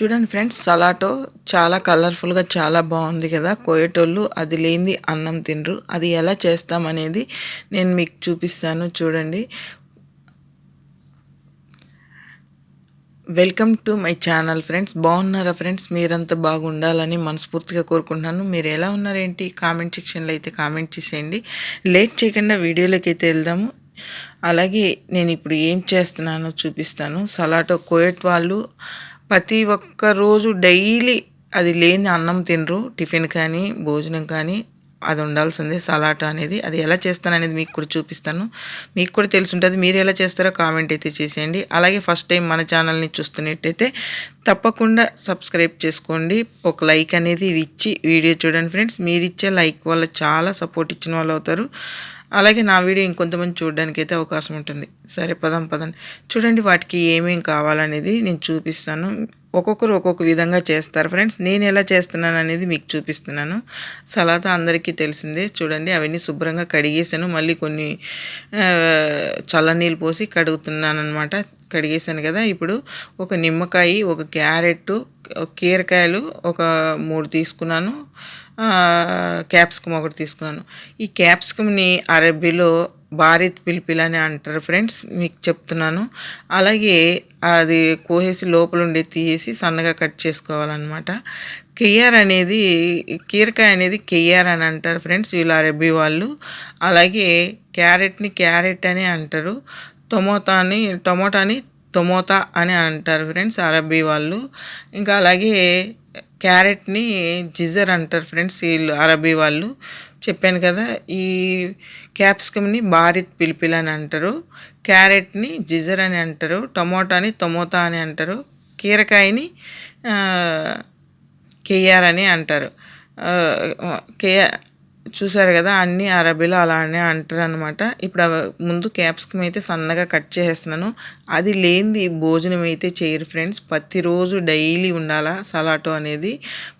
చూడండి ఫ్రెండ్స్ సలాటో చాలా కలర్ఫుల్గా చాలా బాగుంది కదా. కోయేటోళ్ళు అది లేనిది అన్నం తినరు. అది ఎలా చేస్తామనేది నేను మీకు చూపిస్తాను చూడండి. Welcome to my channel friends బాగున్నారా ఫ్రెండ్స్ మీరంతా బాగుండాలని మనస్ఫూర్తిగా కోరుకుంటున్నాను. మీరు ఎలా ఉన్నారేంటి కామెంట్ సెక్షన్లో అయితే కామెంట్ చేసేయండి. లేట్ చేయకుండా వీడియోలోకి అయితే వెళ్దాము. అలాగే నేను ఇప్పుడు ఏం చేస్తున్నానో చూపిస్తాను. సలాటో కోయట్ వాళ్ళు ప్రతి ఒక్క రోజు డైలీ అది లేని అన్నం తినరు టిఫిన్ కానీ భోజనం కానీ అది ఉండాల్సిందే. సలాట అనేది అది ఎలా చేస్తాను అనేది మీకు కూడా చూపిస్తాను. మీకు కూడా తెలిసి ఉంటుంది మీరు ఎలా చేస్తారో కామెంట్ అయితే చేసేయండి. అలాగే ఫస్ట్ టైం మన ఛానల్ని చూస్తున్నట్టయితే తప్పకుండా సబ్స్క్రైబ్ చేసుకోండి. ఒక లైక్ అనేది ఇచ్చి వీడియో చూడండి ఫ్రెండ్స్. మీరు ఇచ్చే లైక్ వల్ల చాలా సపోర్ట్ ఇచ్చిన వాళ్ళు అవుతారు. అలాగే నా వీడియో ఇంకొంతమంది చూడడానికి అయితే అవకాశం ఉంటుంది. సరే పదం పదండి చూడండి వాటికి ఏమేమి కావాలనేది నేను చూపిస్తాను. ఒక్కొక్కరు ఒక్కొక్క విధంగా చేస్తారు ఫ్రెండ్స్. నేను ఎలా చేస్తున్నాను అనేది మీకు చూపిస్తున్నాను. సలాత అందరికీ తెలిసిందే. చూడండి అవన్నీ శుభ్రంగా కడిగేసాను మళ్ళీ కొన్ని చల్లనీళ్ళు పోసి కడుగుతున్నాను అనమాట కడిగేసాను కదా. ఇప్పుడు ఒక నిమ్మకాయ ఒక క్యారెట్ కీరకాయలు ఒక మూడు తీసుకున్నాను. క్యాప్సికమ్ ఒకటి తీసుకున్నాను. ఈ క్యాప్సికమ్ని అరబీలో భారత్ పిలిపిల్ అని అంటారు ఫ్రెండ్స్ మీకు చెప్తున్నాను. అలాగే అది కోసేసి లోపల ఉండి తీసి సన్నగా కట్ చేసుకోవాలన్నమాట. కెయ్యార్ అనేది కీరకాయ అనేది కెయ్యార్ అని అంటారు ఫ్రెండ్స్ వీళ్ళు అరబీ వాళ్ళు. అలాగే క్యారెట్ని క్యారెట్ అని అంటారు టొమాటోని టొమాటోని తొమోతా అని అంటారు ఫ్రెండ్స్ అరబీ వాళ్ళు. ఇంకా అలాగే క్యారెట్ని జిజర్ అంటారు ఫ్రెండ్స్ వీళ్ళు అరబీ వాళ్ళు. చెప్పాను కదా ఈ క్యాప్సికమ్ని భారత్ పిలిపిల్ అని అంటారు క్యారెట్ని జిజర్ అని అంటారు టమోటాని టమోటా అని అంటారు కీరకాయని కేఆర్ అని అంటారు. కే చూసారు కదా అన్ని అరబీలో అలానే అంటారు అనమాట ఇప్పుడు ముందు క్యాప్సికమ్ అయితే సన్నగా కట్ చేసేస్తున్నాను. అది లేనిది భోజనం అయితే చేయరు ఫ్రెండ్స్. ప్రతిరోజు డైలీ ఉండాలా సలాటో అనేది.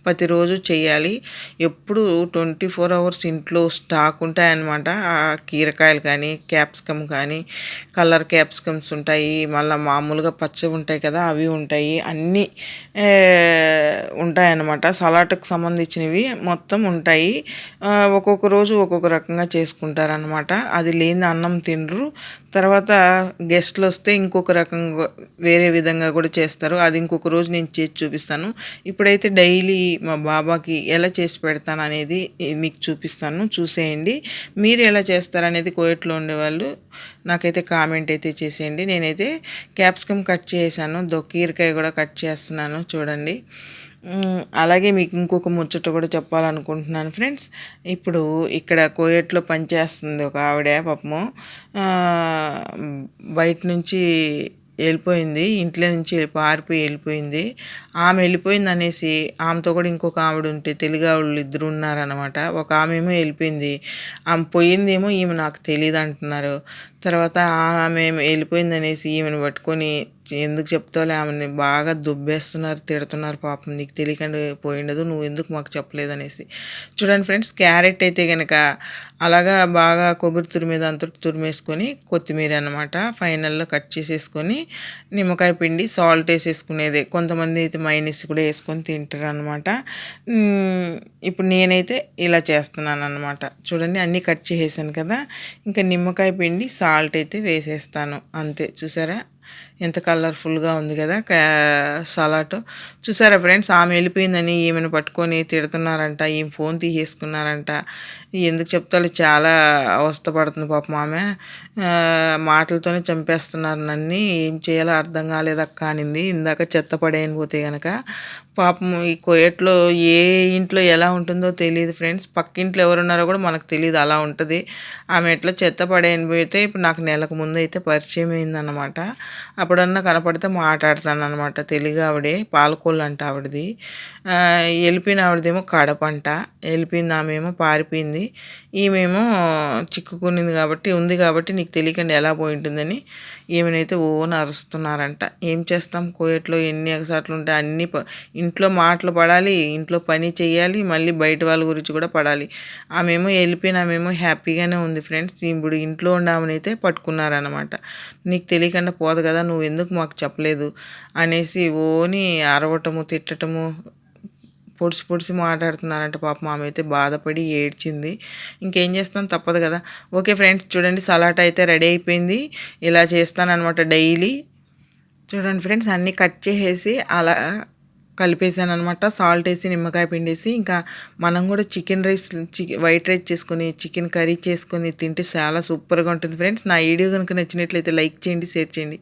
ప్రతిరోజు చేయాలి. ఎప్పుడు ట్వంటీ ఫోర్ అవర్స్ ఇంట్లో స్టాక్ ఉంటాయన్నమాట. ఆ కీరకాయలు కానీ క్యాప్సికమ్ కానీ కలర్ క్యాప్సికమ్స్ ఉంటాయి. మళ్ళీ మామూలుగా పచ్చవి ఉంటాయి కదా అవి ఉంటాయి. అన్నీ ఉంటాయన్నమాట. సలాట్కి సంబంధించినవి మొత్తం ఉంటాయి. ఒక్కొక్క రోజు ఒక్కొక్క రకంగా చేసుకుంటారనమాట అది లేని అన్నం తినరు. తర్వాత గెస్ట్లు వస్తే ఇంకొక రకంగా వేరే విధంగా కూడా చేస్తారు. అది ఇంకొక రోజు నేను చేసి చూపిస్తాను. ఇప్పుడైతే డైలీ మా బాబాకి ఎలా చేసి పెడతాను అనేది మీకు చూపిస్తాను. చూసేయండి. మీరు ఎలా చేస్తారనేది కోయట్లో ఉండేవాళ్ళు నాకైతే కామెంట్ అయితే చేసేయండి. నేనైతే క్యాప్సికమ్ కట్ చేశాను. దొక్కీరకాయ కూడా కట్ చేస్తున్నాను. చూడండి. అలాగే మీకు ఇంకొక ముచ్చట కూడా చెప్పాలనుకుంటున్నాను ఫ్రెండ్స్. ఇప్పుడు ఇక్కడ కోయట్లో పనిచేస్తుంది ఒక ఆవిడ పాపము. బయట నుంచి వెళ్ళిపోయింది. ఇంట్లో నుంచి పారిపోయి వెళ్ళిపోయింది. ఆమె వెళ్ళిపోయింది అనేసి ఆమెతో కూడా ఇంకొక ఆవిడ ఉంటే తెలుగు ఆవిడలు ఇద్దరు ఉన్నారనమాట ఒక ఆమె ఏమో వెళ్ళిపోయింది. ఆమె పోయిందేమో ఈమె నాకు తెలియదు అంటున్నారు. తర్వాత ఆమె వెళ్ళిపోయింది అనేసి ఈమెను పట్టుకొని ఎందుకు చెప్తావులే? ఆమెని బాగా దుబ్బేస్తున్నారు తిడుతున్నారు పాపం. నీకు తెలియకుండా పోయిండదు నువ్వు ఎందుకు మాకు చెప్పలేదు అనేసి చూడండి ఫ్రెండ్స్ క్యారెట్ అయితే కనుక అలాగా బాగా కొబ్బరి తురిమీద అంత తురిమేసుకొని కొత్తిమీర అనమాట ఫైనల్లో కట్ చేసేసుకొని నిమ్మకాయ పిండి సాల్ట్ వేసేసుకునేదే. కొంతమంది అయితే మైనస్ కూడా వేసుకొని తింటారు అనమాట ఇప్పుడు నేనైతే ఇలా చేస్తున్నాను అనమాట చూడండి అన్నీ కట్ చేసేసాను కదా. ఇంకా నిమ్మకాయ పిండి సాల్ట్ అయితే వేసేస్తాను. అంతే చూసారా? ఎంత కలర్ఫుల్గా ఉంది కదా సలాడ్ చూసారా ఫ్రెండ్స్ ఆమె వెళ్ళిపోయిందని ఈమెను పట్టుకొని తిడుతున్నారంట ఈమె ఫోన్ తీసేసుకున్నారంట. ఎందుకు చెప్తాలో చాలా అవస్థపడుతుంది పాపం ఆమె. మాటలతోనే చంపేస్తున్నారు నన్ను. ఏం చేయాలో అర్థం కాలేదక్క అనింది. ఇందాక చెత్త పడేయని పోతే కనుక పాపం ఈ కోయట్లో ఏ ఇంట్లో ఎలా ఉంటుందో తెలియదు ఫ్రెండ్స్ పక్కింట్లో ఎవరున్నారో కూడా మనకు తెలియదు అలా ఉంటుంది. ఆమె ఎట్లా చెత్త పడేయని పోతే ఇప్పుడు నాకు నెలకు ముందు అయితే పరిచయం అయిందన్నమాట అప్పుడన్నా కనపడితే మాట్లాడతాను అనమాట తెలుగు ఆవిడే పాలకోళ్ళు అంట ఆవిడది. వెళ్ళిపోయిన ఆవిడదేమో కడపంట వెళ్ళిపోయింది ఆమె ఏమో పారిపోయింది. ఈమెమో చిక్కుకునింది కాబట్టి ఉంది కాబట్టి నీకు తెలియకుండా ఎలా పోయి ఉంటుందని ఈమెనైతే ఓన్ అరుస్తున్నారంట. ఏం చేస్తాం? కోయట్లో ఎన్ని ఎగసాట్లు ఉంటాయి అన్ని ఇంట్లో మాటలు పడాలి ఇంట్లో పని చేయాలి మళ్ళీ బయట వాళ్ళ గురించి కూడా పడాలి. ఆమెమో వెళ్ళిపోయిన ఆమెమో హ్యాపీగానే ఉంది ఫ్రెండ్స్. ఇప్పుడు ఇంట్లో ఉండే ఆమెనైతే పట్టుకున్నారనమాట నీకు తెలియకుండా పోదు కదా నువ్వు నువ్వు ఎందుకు మాకు చెప్పలేదు? అనేసి ఓని అరవటము తిట్టటము పొడిచి పొడిచి మాట్లాడుతున్నారంట. పాపం ఆమె అయితే బాధపడి ఏడ్చింది. ఇంకేం చేస్తాం? తప్పదు కదా. ఓకే ఫ్రెండ్స్ చూడండి సలాట్ అయితే రెడీ అయిపోయింది. ఇలా చేస్తానమాట డైలీ. చూడండి ఫ్రెండ్స్ అన్నీ కట్ చేసేసి అలా కలిపేసాను అనమాట సాల్ట్ వేసి నిమ్మకాయ పిండేసి ఇంకా మనం కూడా chicken rice chicken white rice చేసుకొని చికెన్ కర్రీ చేసుకొని తింటే చాలా సూపర్గా ఉంటుంది ఫ్రెండ్స్. నా వీడియో కనుక నచ్చినట్లయితే లైక్ చేయండి షేర్ చేయండి.